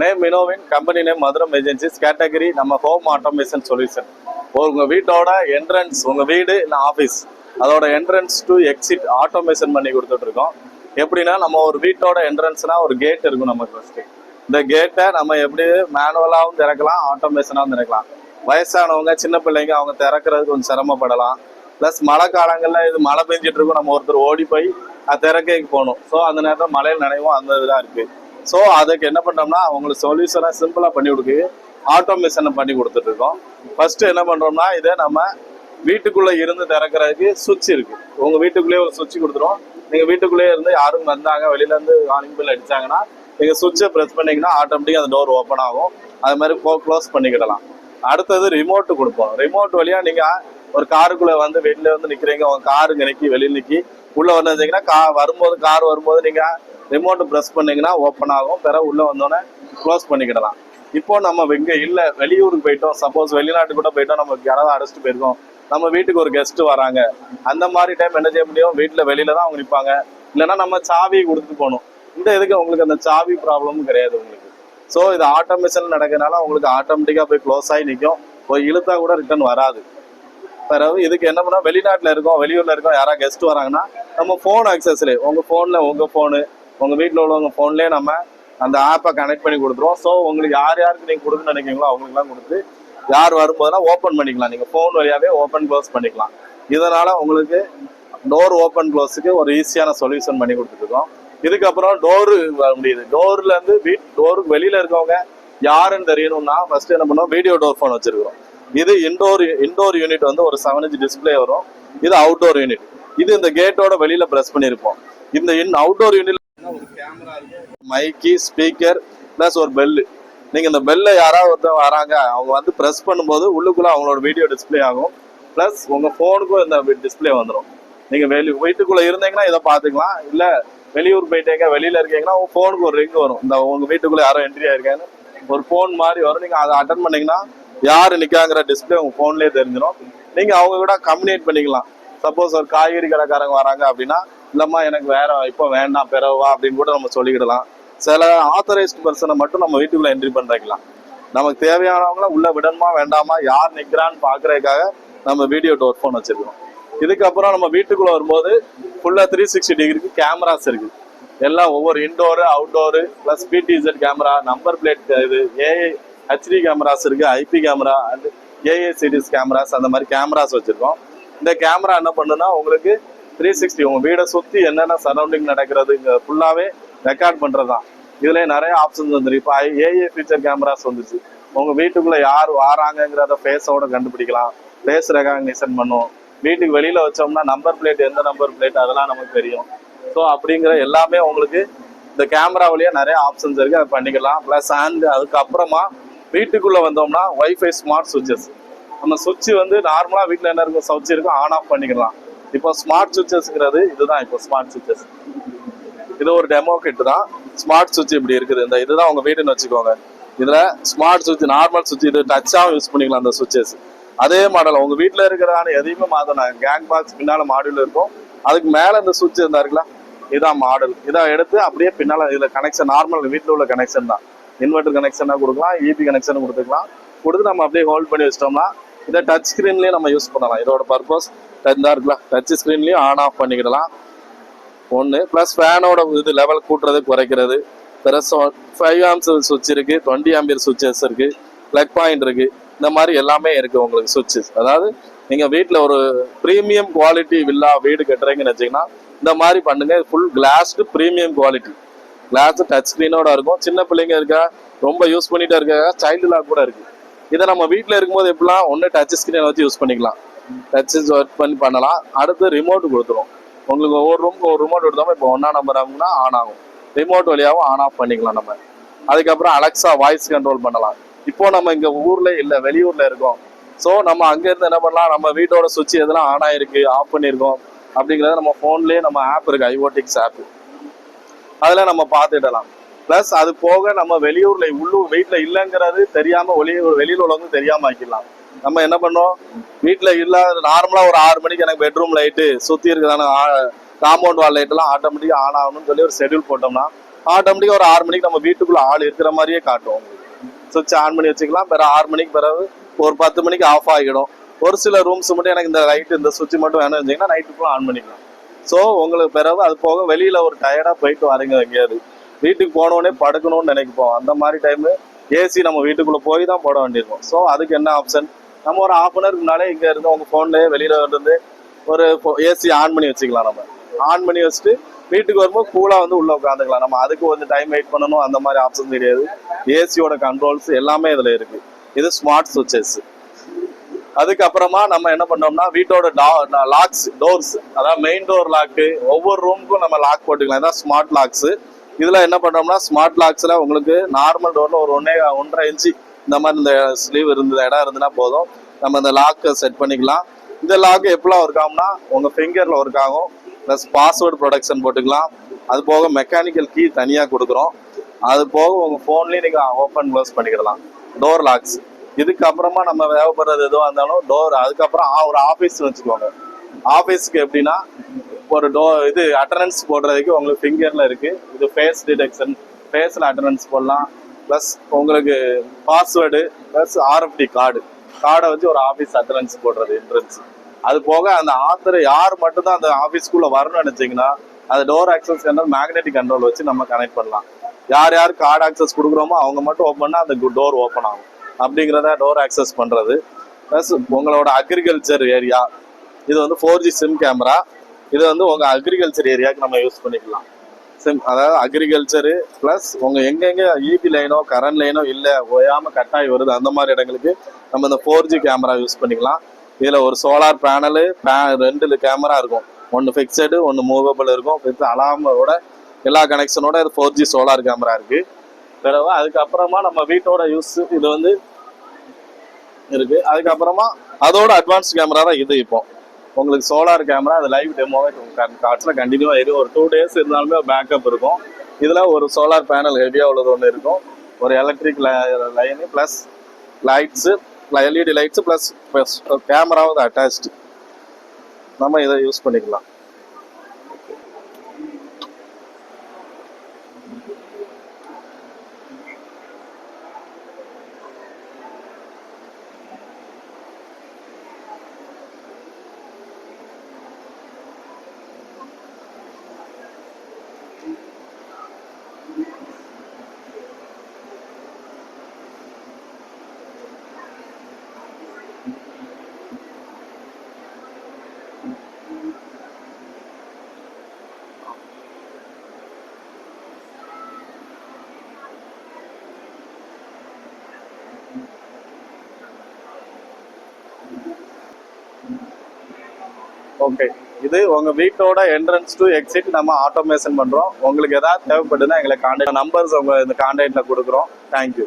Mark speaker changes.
Speaker 1: Name மினோவின் company name Madhuram agencies category நம்ம home automation solution உங்கள் வீட்டோட என்ட்ரன்ஸ் உங்கள் வீடு இல்லை ஆஃபீஸ் அதோட என்ட்ரன்ஸ் டு எக்ஸிட் ஆட்டோமேஷன் பண்ணி கொடுத்துட்ருக்கோம். எப்படின்னா நம்ம ஒரு வீட்டோட என்ட்ரன்ஸ்னால் ஒரு கேட் இருக்கும் நமக்கு ஃபஸ்ட்டு இந்த கேட்டை நம்ம எப்படி மேனுவலாகவும் திறக்கலாம் ஆட்டோமேஷனாகவும் திறக்கலாம். வயசானவங்க சின்ன பிள்ளைங்க அவங்க திறக்கிறதுக்கு கொஞ்சம் சிரமப்படலாம். ப்ளஸ் மழை காலங்களில் இது மழை பெஞ்சிட்டு இருக்கும் நம்ம ஒருத்தர் ஓடி போய் அது திறக்கைக்கு போகணும். ஸோ அந்த நேரத்தில் மழையில் நனைவும் அந்த இதாக இருக்குது ஸோ அதுக்கு என்ன பண்ணோம்னா அவங்களுக்கு சொல்யூஷனை சிம்பிளாக பண்ணி கொடுக்கு ஆட்டோமேஷனை பண்ணி கொடுத்துட்டு இருக்கோம் ஃபர்ஸ்ட் என்ன பண்ணுறோம்னா இதை நம்ம வீட்டுக்குள்ளே இருந்து திறக்கிறதுக்கு சுவிட்ச் இருக்கு. உங்கள் வீட்டுக்குள்ளேயே ஒரு சுவிட்ச் கொடுத்துரும் நீங்கள் வீட்டுக்குள்ளேயே இருந்து யாரும் வந்தாங்க வெளியிலேருந்து வார்னிங் பில் அடிச்சாங்கன்னா நீங்கள் சுவிட்சை ப்ரெஸ் பண்ணீங்கன்னா ஆட்டோமேட்டிக்காக அந்த டோர் ஓப்பன் ஆகும். அது மாதிரி க்ளோஸ் பண்ணிக்கிடலாம். அடுத்தது ரிமோட் கொடுப்போம். ரிமோட் வழியாக நீங்கள் ஒரு காருக்குள்ளே வந்து வெளியில் வந்து நிற்கிறீங்க உங்கள் காருங்க நிற்கி வெளியில் நிற்கி உள்ளே வந்து வந்தீங்கன்னா கா வரும்போது கார் வரும்போது நீங்கள் ரிமோட் ப்ரெஸ் பண்ணிங்கன்னா ஓப்பன் ஆகும். பிறகு உள்ளே வந்தோடனே க்ளோஸ் பண்ணிக்கிடலாம். இப்போ நம்ம இங்கே இல்லை வெளியூருக்கு போயிட்டோம். சப்போஸ் வெளிநாட்டுக்கு கூட போயிட்டோம். நம்ம யாராவது அடைச்சிட்டு போயிருக்கோம். நம்ம வீட்டுக்கு ஒரு கெஸ்ட் வராங்க. அந்த மாதிரி டைம் என்ன செய்ய முடியும்? வீட்டில் வெளியில தான் அவங்க நிற்பாங்க இல்லைன்னா நம்ம சாவி கொடுத்துட்டு போகணும். இந்த இதுக்கு உங்களுக்கு அந்த சாவி ப்ராப்ளமும் கிடையாது உங்களுக்கு. ஸோ இது ஆட்டோமேஷன் நடக்கிறதுனால உங்களுக்கு ஆட்டோமேட்டிக்காக போய் க்ளோஸ் ஆகி நிற்கும் போய் இழுத்தா கூட ரிட்டர்ன் வராது. பிறகு இதுக்கு என்ன பண்ணால் வெளிநாட்டில் இருக்கோம் வெளியூரில் இருக்கோம். யாராவது கெஸ்ட் வராங்கன்னா நம்ம ஃபோன் அக்சஸ்ல உங்கள் ஃபோனில் உங்கள் ஃபோனு உங்கள் வீட்டில் உள்ளவங்க ஃபோன்லேயே நம்ம அந்த ஆப்பை கனெக்ட் பண்ணி கொடுத்துருவோம். ஸோ உங்களுக்கு யார் யாருக்கு நீங்கள் கொடுக்கணும்னு நினைக்கிறீங்களோ அவங்களுக்குலாம் கொடுத்து யார் வரும்போதெல்லாம் ஓப்பன் பண்ணிக்கலாம். நீங்கள் ஃபோன் வழியாகவே ஓப்பன் க்ளோஸ் பண்ணிக்கலாம். இதனால் உங்களுக்கு டோர் ஓப்பன் க்ளோஸுக்கு ஒரு ஈஸியான சொல்யூஷன் பண்ணி கொடுத்துருக்கோம். இதுக்கப்புறம் டோரு வர முடியுது. டோர்லேருந்து வீட் டோருக்கு வெளியில் இருக்கவங்க யாருன்னு தெரியணும்னா ஃபர்ஸ்ட் என்ன பண்ணுவோம்? வீடியோ டோர் ஃபோன் வச்சிருக்கிறோம். இது இன்டோர் இன்டோர் யூனிட் வந்து ஒரு செவன் இன்ச் டிஸ்பிளே வரும். இது அவுட்டோர் யூனிட் இது இந்த கேட்டோட வெளியில ப்ரெஸ் பண்ணியிருப்போம். இந்த in outdoor unit mic speaker plus ஒரு பெல்லு நீங்கள் இந்த பெல்லை யாராவது ஒருத்தர் வராங்க அவங்க வந்து ப்ரெஸ் பண்ணும்போது உள்ளுக்குள்ளே அவங்களோட வீடியோ டிஸ்ப்ளே ஆகும். ப்ளஸ் உங்கள் ஃபோனுக்கும் இந்த டிஸ்ப்ளே வந்துடும் நீங்கள் வெளி வீட்டுக்குள்ளே இருந்தீங்கன்னா இதை பார்த்துக்கலாம். இல்லை வெளியூர் போயிட்டீங்க வெளியில் இருக்கீங்கன்னா உங்கள் ஃபோனுக்கு ஒரு ரிங் வரும். இந்த உங்கள் வீட்டுக்குள்ளே யாரும் என்ட்ரி ஆயிருக்காங்க ஒரு ஃபோன் மாதிரி வரும். நீங்கள் அதை அட்டன் பண்ணீங்கன்னா யார் நிற்காங்கிற டிஸ்ப்ளே உங்கள் ஃபோன்லேயே தெரிஞ்சிடும் நீங்கள் அவங்க கூட கம்யூனிகேட் பண்ணிக்கலாம். சப்போஸ் ஒரு காய்கறி கடைக்காரங்க வராங்க அப்படின்னா இல்லைம்மா எனக்கு வேற இப்போ வேண்டாம் பிறவா அப்படின்னு கூட நம்ம சொல்லிக்கிடலாம். சில ஆத்தரைஸ்டு பர்சனை மட்டும் நம்ம வீட்டுக்குள்ளே என்ட்ரி பண்ணிக்கலாம் நமக்கு தேவையானவங்கள உள்ள விடணுமா வேண்டாமா யார் நிற்கிறான்னு பார்க்குறதுக்காக நம்ம வீடியோ டோர் ஃபோன் வச்சுருக்கோம். இதுக்கப்புறம் நம்ம வீட்டுக்குள்ளே வரும்போது ஃபுல்லாக த்ரீ சிக்ஸ்டி டிகிரிக்கு கேமராஸ் இருக்குது எல்லாம் ஒவ்வொரு indoor outdoor plus PTZ camera number plate இது ஏஐ ஹெச்டி கேமராஸ் இருக்குது IP camera and AA CDs cameras அந்த மாதிரி கேமராஸ் வச்சுருக்கோம். இந்த கேமரா என்ன பண்ணுன்னா உங்களுக்கு த்ரீ சிக்ஸ்டி உங்கள் வீடை சுற்றி என்னென்ன சரௌண்டிங் நடக்கிறது இங்கே ஃபுல்லாகவே ரெக்கார்ட் பண்றதுதான். இதுலேயே நிறைய ஆப்ஷன்ஸ் வந்துருக்கு இப்போ ஏஏ ஃபீச்சர் கேமராஸ் வந்துச்சு. உங்கள் வீட்டுக்குள்ளே யார் வாராங்கங்கிறத ஃபேஸோட கண்டுபிடிக்கலாம். ஃபேஸ் ரெகாக்னிஷன் பண்ணும். வீட்டுக்கு வெளியில் வச்சோம்னா நம்பர் பிளேட் எந்த நம்பர் பிளேட் அதெல்லாம் நமக்கு தெரியும். ஸோ அப்படிங்கிற எல்லாமே உங்களுக்கு இந்த கேமரா வழியாக நிறைய ஆப்ஷன்ஸ் இருக்குது அதை பண்ணிக்கலாம். ப்ளஸ் அண்ட் அதுக்கப்புறமா வீட்டுக்குள்ளே வந்தோம்னா வைஃபை ஸ்மார்ட் சுவிட்சஸ் நம்ம சுவிட்ச் வந்து நார்மலாக வீட்டில் என்ன இருக்கும்? சுவிட்ச் இருக்கும். ஆன் ஆஃப் பண்ணிக்கலாம். இப்போ ஸ்மார்ட் சுவிச்சஸ்ங்கிறது இதுதான் இப்போ ஸ்மார்ட் சுவிச்சஸ் இது ஒரு டெமோ கிட் தான். ஸ்மார்ட் சுவிட்ச் இப்படி இருக்குது. இந்த இதுதான் உங்க வீடுன்னு வச்சுக்கோங்க. இதுல ஸ்மார்ட் சுவிட்ச் நார்மல் சுவிட்ச் இது டச்சாகவும் யூஸ் பண்ணிக்கலாம் அந்த சுவிச்சஸ் அதே மாடல் உங்க வீட்டில் இருக்கிறதான எதையுமே மாற்றணும் கேங் பாக்ஸ் பின்னால மாடியூல் இருக்கும். அதுக்கு மேலே இந்த சுவிட்ச் இருந்தா இருக்குல்ல? இதான் மாடல் இதை எடுத்து அப்படியே பின்னால இதுல கனெக்ஷன் நார்மல் வீட்டில் உள்ள கனெக்ஷன் தான். இன்வெர்டர் கனெக்ஷனாக கொடுக்கலாம் இபி கனெக்ஷன் கொடுத்துக்கலாம். கொடுத்து நம்ம அப்படியே ஹோல்ட் பண்ணி வச்சிட்டோம்னா இதை டச் ஸ்க்ரீன்லேயே நம்ம யூஸ் பண்ணலாம். இதோட பர்பஸ் தான் இருக்குல்ல டச் ஸ்க்ரீன்லேயும் ஆன் ஆஃப் பண்ணிக்கிடலாம். ஒன்று ப்ளஸ் ஃபேனோட இது லெவல் கூட்டுறது குறைக்கிறது. ப்ளஸ் ஃபைவ் ஆம்ஸ் சுவிட்ச் இருக்கு டுவெண்ட்டி ஆம்பியர் சுவிட்சஸ் இருக்கு ப்ளக் பாயிண்ட் இருக்கு. இந்த மாதிரி எல்லாமே இருக்கு உங்களுக்கு சுவிட்சஸ் அதாவது நீங்க வீட்டில் ஒரு ப்ரீமியம் குவாலிட்டி வில்லா வீடு கட்டுறீங்கன்னு வச்சிங்கன்னா இந்த மாதிரி பண்ணுங்க. Full glassed premium quality glass touch ஸ்க்ரீனோட இருக்கும். சின்ன பிள்ளைங்க இருக்கா ரொம்ப யூஸ் பண்ணிகிட்டே இருக்காங்க சைல்டு லாக் கூட இருக்கு. இதை நம்ம வீட்டில் இருக்கும்போது எப்படிலாம் ஒன்று டச் ஸ்க்ரீனை வச்சு யூஸ் பண்ணிக்கலாம். டச் ஒர்க் பண்ணி பண்ணலாம். அடுத்து ரிமோட் கொடுத்துரும். உங்களுக்கு ஒவ்வொரு ரூமுக்கு ஒரு ரிமோட் கொடுத்தாமல் இப்போ ஒன்றா நம்பர் ஆகும்னா ஆன் ஆகும். ரிமோட் வழியாகவும் ஆன் ஆஃப் பண்ணிக்கலாம் நம்ம. அதுக்கப்புறம் அலெக்ஸா வாய்ஸ் கண்ட்ரோல் பண்ணலாம். இப்போ நம்ம இங்கே ஊரில் இல்லை வெளியூரில் இருக்கோம். ஸோ நம்ம அங்கேருந்து என்ன பண்ணலாம்? நம்ம வீட்டோட சுவிட்ச் எதெல்லாம் ஆன் ஆகிருக்கு ஆஃப் பண்ணியிருக்கோம் அப்படிங்கிறத நம்ம ஃபோன்லேயே நம்ம ஆப் இருக்குது ஐஓடிக்ஸ் ஆப் அதில் நம்ம பார்த்துடலாம். ப்ளஸ் அது போக நம்ம வெளியூர்ல உள்ளூர் வீட்டில் இல்லைங்கிறது தெரியாம வெளியூர் வெளியில் உள்ளவங்க தெரியாம ஆக்கிடலாம். நம்ம என்ன பண்ணோம்? வீட்டில் இல்லாத நார்மலா ஒரு ஆறு மணிக்கு எனக்கு பெட்ரூம் லைட்டு சுத்தி இருக்கிறதான காம்பவுண்ட் வால் லைட் எல்லாம் ஆன் ஆகணும்னு சொல்லி ஒரு ஷெட்யூல் போட்டோம்னா ஆட்டோமேட்டிக்காக ஒரு ஆறு மணிக்கு நம்ம வீட்டுக்குள்ள ஆள் இருக்கிற மாதிரியே காட்டும். சுவிட்ச் ஆன் பண்ணி வச்சுக்கலாம். பிறகு ஆறு மணிக்கு பிறகு ஒரு பத்து மணிக்கு ஆஃப் ஆகிடும். ஒரு சில ரூம்ஸ் மட்டும் எனக்கு இந்த லைட்டு இந்த சுவிட்ச் மட்டும் வேணும் வச்சிங்கன்னா நைட்டுக்குள்ள ஆன் பண்ணிக்கலாம். ஸோ உங்களுக்கு பிறகு அது போக வெளியில ஒரு டயர்டாக போயிட்டு வரீங்க எங்கேயாவது. வீட்டுக்கு போனோடனே படுக்கணும்னு நினைப்போம் அந்த மாதிரி டைமு ஏசி நம்ம வீட்டுக்குள்ளே போய் தான் போட வேண்டியிருக்கும். ஸோ அதுக்கு என்ன ஆப்ஷன் நம்ம ஒரு ஹாஃப் அன் ஹவருக்கு முன்னாலே இங்கே இருந்து உங்கள் ஃபோன்லேயே வெளியில் இருந்து ஒரு ஏசி ஆன் பண்ணி வச்சுக்கலாம் நம்ம. ஆன் பண்ணி வச்சுட்டு வீட்டுக்கு வரும்போது கூலாக வந்து உள்ளே உட்காந்துக்கலாம். நம்ம அதுக்கு கொஞ்சம் டைம் வெயிட் பண்ணணும். அந்த மாதிரி ஆப்ஷன் கிடையாது. ஏசியோட கண்ட்ரோல்ஸ் எல்லாமே இதில் இருக்கு. இது ஸ்மார்ட் சுவிச்சஸ் அதுக்கப்புறமா நம்ம என்ன பண்ணோம்னா வீட்டோட லாக்ஸ் டோர்ஸ் அதாவது மெயின் டோர் லாக்கு ஒவ்வொரு ரூமுக்கும் நம்ம லாக் போட்டுக்கலாம். இதான் ஸ்மார்ட் லாக்ஸு இதில் என்ன பண்ணுறோம்னா ஸ்மார்ட் லாக்ஸில் உங்களுக்கு நார்மல் டோரில் ஒரு ஒன்றே ஒன்றரை இன்ச்சு இந்த மாதிரி இந்த ஸ்லீவ் இருந்த இடம் இருந்துன்னா போதும். நம்ம இந்த லாக்கை செட் பண்ணிக்கலாம். இந்த லாக் எப்படிலாம் ஒர்க் ஆகும்னா உங்கள் ஃபிங்கரில் ஒர்க் ஆகும். ப்ளஸ் பாஸ்வேர்டு ப்ரொடக்ஷன் போட்டுக்கலாம். அது போக மெக்கானிக்கல் கீ தனியாக கொடுக்குறோம். அது போக உங்கள் ஃபோன்லேயே நீங்கள் ஓப்பன் க்ளோஸ் பண்ணிக்கிடலாம் டோர் லாக்ஸ் இதுக்கப்புறமா நம்ம தேவைப்படுறது எதுவாக இருந்தாலும் டோர் அதுக்கப்புறம் ஒரு ஆஃபீஸ் வச்சுக்கோங்க. ஆஃபீஸ்க்கு எப்படின்னா ஒரு டோ இது அட்டண்டன்ஸ் போடுறதுக்கு உங்களுக்கு ஃபிங்கரில் இருக்குது இது ஃபேஸ் டிடெக்ஷன் ஃபேஸில் அட்டண்டன்ஸ் போடலாம். ப்ளஸ் உங்களுக்கு பாஸ்வேர்டு ப்ளஸ் ஆர்எஃப்டி கார்டு கார்டை வச்சு ஒரு ஆஃபீஸ் அட்டண்டன்ஸ் போடுறது என்ட்ரன்ஸ் அது போக அந்த ஆத்தர் யார் மட்டும்தான் அந்த ஆஃபீஸ்க்குள்ளே வரணும்னு நினச்சிங்கன்னா அந்த door access control magnetic control வச்சு நம்ம கனெக்ட் பண்ணலாம். யார் யார் கார்டு ஆக்சஸ் கொடுக்குறோமோ அவங்க மட்டும் ஓப்பன் பண்ணால் அந்த டோர் ஓப்பன் ஆகும். அப்படிங்கிறத டோர் ஆக்சஸ் பண்ணுறது ப்ளஸ் உங்களோட அக்ரிகல்ச்சர் ஏரியா இது வந்து ஃபோர் ஜி சிம் கேமரா இது வந்து உங்கள் அக்ரிகல்ச்சர் ஏரியாவுக்கு நம்ம யூஸ் பண்ணிக்கலாம். சிம் அதாவது அக்ரிகல்ச்சரு ப்ளஸ் உங்கள் எங்கெங்கே ஈபி லைனோ கரண்ட் லைனோ இல்லை ஓயாமல் கட்டாயி வருது அந்த மாதிரி இடங்களுக்கு நம்ம இந்த ஃபோர் ஜி கேமரா யூஸ் பண்ணிக்கலாம். இதில் ஒரு சோலார் பேனலு பே ரெண்டு கேமரா இருக்கும். ஒன்று ஃபிக்ஸடு ஒன்று மூவபிள் இருக்கும். வித் அலாமோட எல்லா கனெக்ஷனோட இது ஃபோர் ஜி சோலார் கேமரா இருக்குது பிறகு அதுக்கப்புறமா நம்ம வீட்டோட யூஸ் இது வந்து இருக்குது அதுக்கப்புறமா அதோட அட்வான்ஸ் கேமரா தான் இது இப்போ. உங்களுக்கு சோலார் கேமரா அது லைவ் டெமோவே காட்சியில் கண்டினியூவாக இருக்கும் ஒரு டூ டேஸ் இருந்தாலுமே பேக்கப் இருக்கும். இதில் ஒரு சோலார் பேனல் ஹெவியாக உள்ளது ஒன்று இருக்கும். ஒரு electric line plus lights LED lights plus கேமராவும் அட்டாச்டு நம்ம இதை யூஸ் பண்ணிக்கலாம். ஓகே இது உங்க வீட்டோட என்ட்ரன்ஸ் டு எக்ஸிட் நம்ம ஆட்டோமேஷன் பண்றோம். உங்களுக்கு ஏதாவது தேவைப்படுதுன்னா எங்களை கான்டாக்ட் நம்பர்ஸ் உங்க இந்த கான்டாக்ட்ல கொடுக்குறோம். தேங்க்யூ